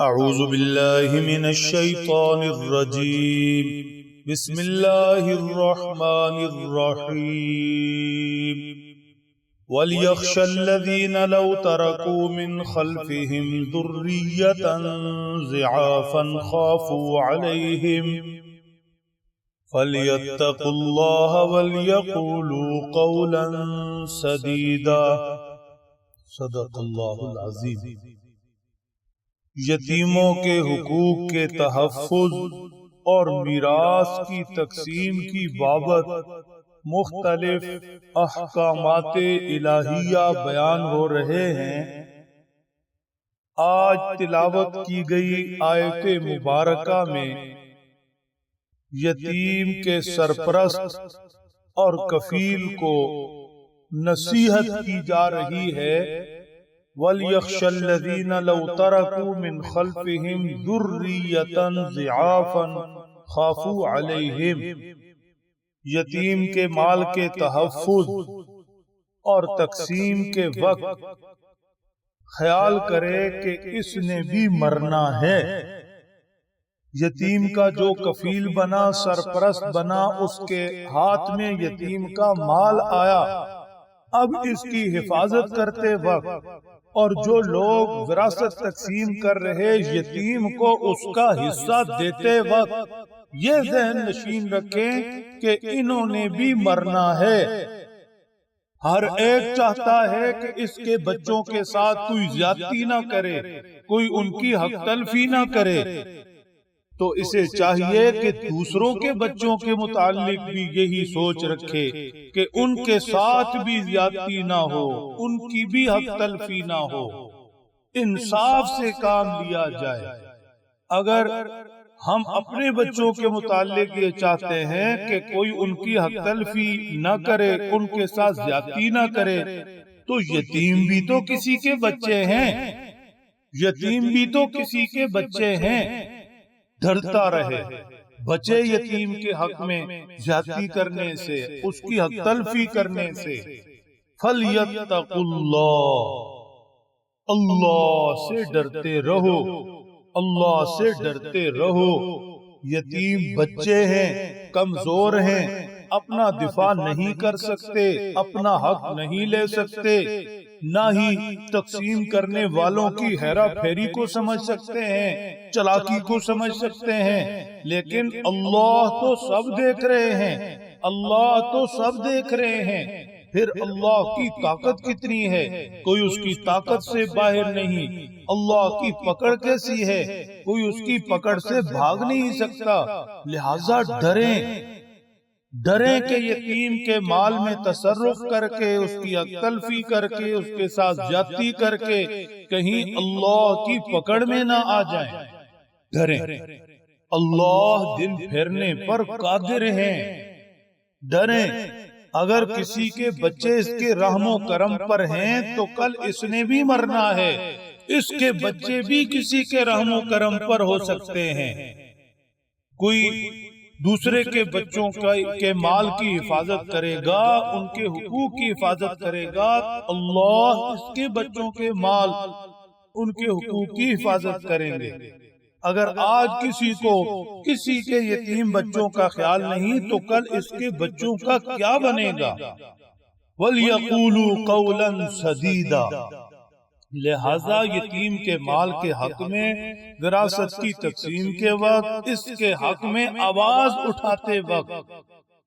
أعوذ بالله من الشيطان الرجيم. بسم الله الرحمن الرحيم. وليخشى الذين لو تركوا من خلفهم ذرية ضعافا خافوا عليهم. فليتقوا الله وليقولوا قولا سديدا. صدق الله العظيم. یتیموں کے حقوق کے تحفظ اور میراث کی تقسیم کی بابت مختلف احکامات الہیہ بیان ہو رہے ہیں۔ آج تلاوت کی گئی آیت مبارکہ میں یتیم کے سرپرست اور کفیل کو نصیحت کی جا رہی ہے۔ وَلْيَخْشَ الَّذِينَ لَوْ تَرَكُوا مِنْ خَلْفِهِمْ ذُرِّيَّةً ضِعَافًا خَافُوا عَلَيْهِمْ. یتیم کے مال کے تحفظ اور تقسیم کے وقت خیال کرے کہ اس نے بھی مرنا ہے۔ یتیم کا جو کفیل بنا، سرپرست بنا، اس کے ہاتھ میں یتیم کا مال آیا۔ اب اس کی حفاظت کرتے وقت اور جو لوگ وراثت تقسیم کر رہے یتیم کو اس کا حصہ دیتے وقت یہ ذہن نشین رکھیں کہ انہوں نے بھی مرنا ہے۔ ہر ایک چاہتا ہے کہ اس کے بچوں کے ساتھ کوئی زیادتی نہ کرے کوئی ان کی حق تلفی نہ کرے۔ تو اسے چاہیے کہ دوسروں کے بچوں کے متعلق بھی یہی سوچ رکھے کہ ان کے ساتھ بھی زیادتی نہ ہو ان کی بھی حق تلفی نہ ہو۔ انصاف سے کام لیا جائے۔ اگر ہم اپنے بچوں کے متعلق یہ چاہتے ہیں کہ کوئی ان کی حق تلفی نہ کرے ان کے ساتھ زیادتی نہ کرے تو یتیم بھی تو کسی کے بچے ہیں۔ یتیم بھی تو کسی کے بچے ہیں ڈرتا رہے۔ بچے یتیم کے حق میں زیادتی کرنے سے اس کی حق تلفی کرنے سے۔ فَلْيَتَّقُ اللَّهِ۔ اللہ سے ڈرتے رہو۔ اللہ سے ڈرتے رہو۔ یتیم بچے ہیں کمزور ہیں اپنا دفاع نہیں کر سکتے اپنا حق نہیں لے سکتے۔ نہ ہی تقسیم کرنے والوں کی ہیرا پھیری کو سمجھ سکتے ہیں، چلاکی کو سمجھ سکتے ہیں۔ لیکن اللہ تو سب دیکھ رہے ہیں، اللہ تو سب دیکھ رہے ہیں۔ پھر اللہ کی طاقت کتنی ہے؟ کوئی اس کی طاقت سے باہر نہیں۔ اللہ کی پکڑ کیسی ہے؟ کوئی اس کی پکڑ سے بھاگ نہیں سکتا۔ لہذا ڈریں۔ ڈرے کے یتیم کے مال میں تصرف کر کے اس کی اکتلفی کر کے اس کے ساتھ جاتی کر کے کہیں اللہ کی پکڑ میں نہ آ جائیں۔ ڈرے اللہ دن پھیرنے پر قادر ہیں۔ ڈرے اگر کسی کے بچے اس کے رحم و کرم پر ہیں تو کل اس نے بھی مرنا ہے۔ اس کے بچے بھی کسی کے رحم و کرم پر ہو سکتے ہیں۔ کوئی دوسرے کے بچوں کے مال کی حفاظت کرے گا ان کے حقوق کی حفاظت کرے گا۔ اللہ اس کے بچوں کے مال ان کے حقوق کی حفاظت کریں گے۔ اگر آج کسی کو کسی کے یتیم بچوں کا خیال نہیں تو کل اس کے بچوں کا کیا بنے گا؟ وَلْيَقُولُوا قَوْلًا سَدِيدًا۔ لہذا یتیم کے مال کے حق میں وراثت کی تقسیم کے وقت اس کے حق میں آواز اٹھاتے وقت،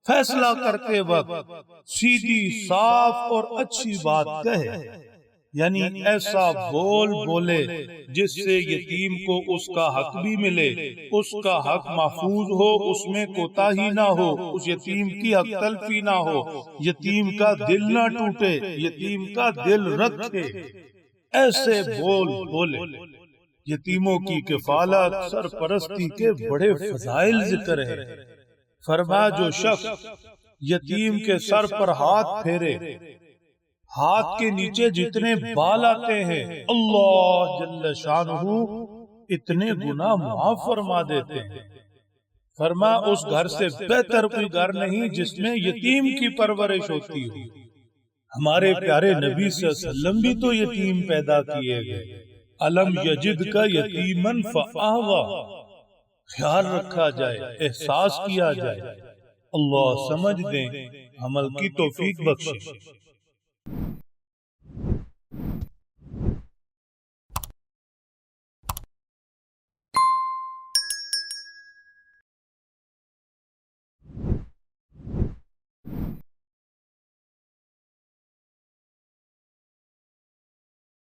فیصلہ کرتے وقت سیدھی، صاف اور اچھی بات کہے۔ یعنی ایسا بول بولے جس سے یتیم کو اس کا حق بھی ملے، اس کا حق محفوظ ہو، اس میں کوتا ہی نہ ہو، اس یتیم کی حق تلفی نہ ہو۔ یتیم کا دل نہ ٹوٹے، یتیم کا دل رکھے۔ ایسے بول بولے۔ یتیموں کی کفالت سرپرستی کے بڑے فضائل ذکر ہے فرما جو شخص یتیم کے سر پر ہاتھ پھیرے۔ ہاتھ کے نیچے جتنے بال آتے ہیں اللہ جل شانہ اتنے گناہ معاف فرما دیتے ہیں۔ فرما اس گھر سے بہتر کوئی گھر نہیں جس میں یتیم کی پرورش ہوتی ہو۔ ہمارے پیارے نبی صلی اللہ علیہ وسلم بھی تو یتیم پیدا کیے گئے۔ علم یجد کا یتیمن فآوا خیال رکھا جائے احساس کیا جائے۔ اللہ سمجھ دیں عمل کی توفیق بخشے۔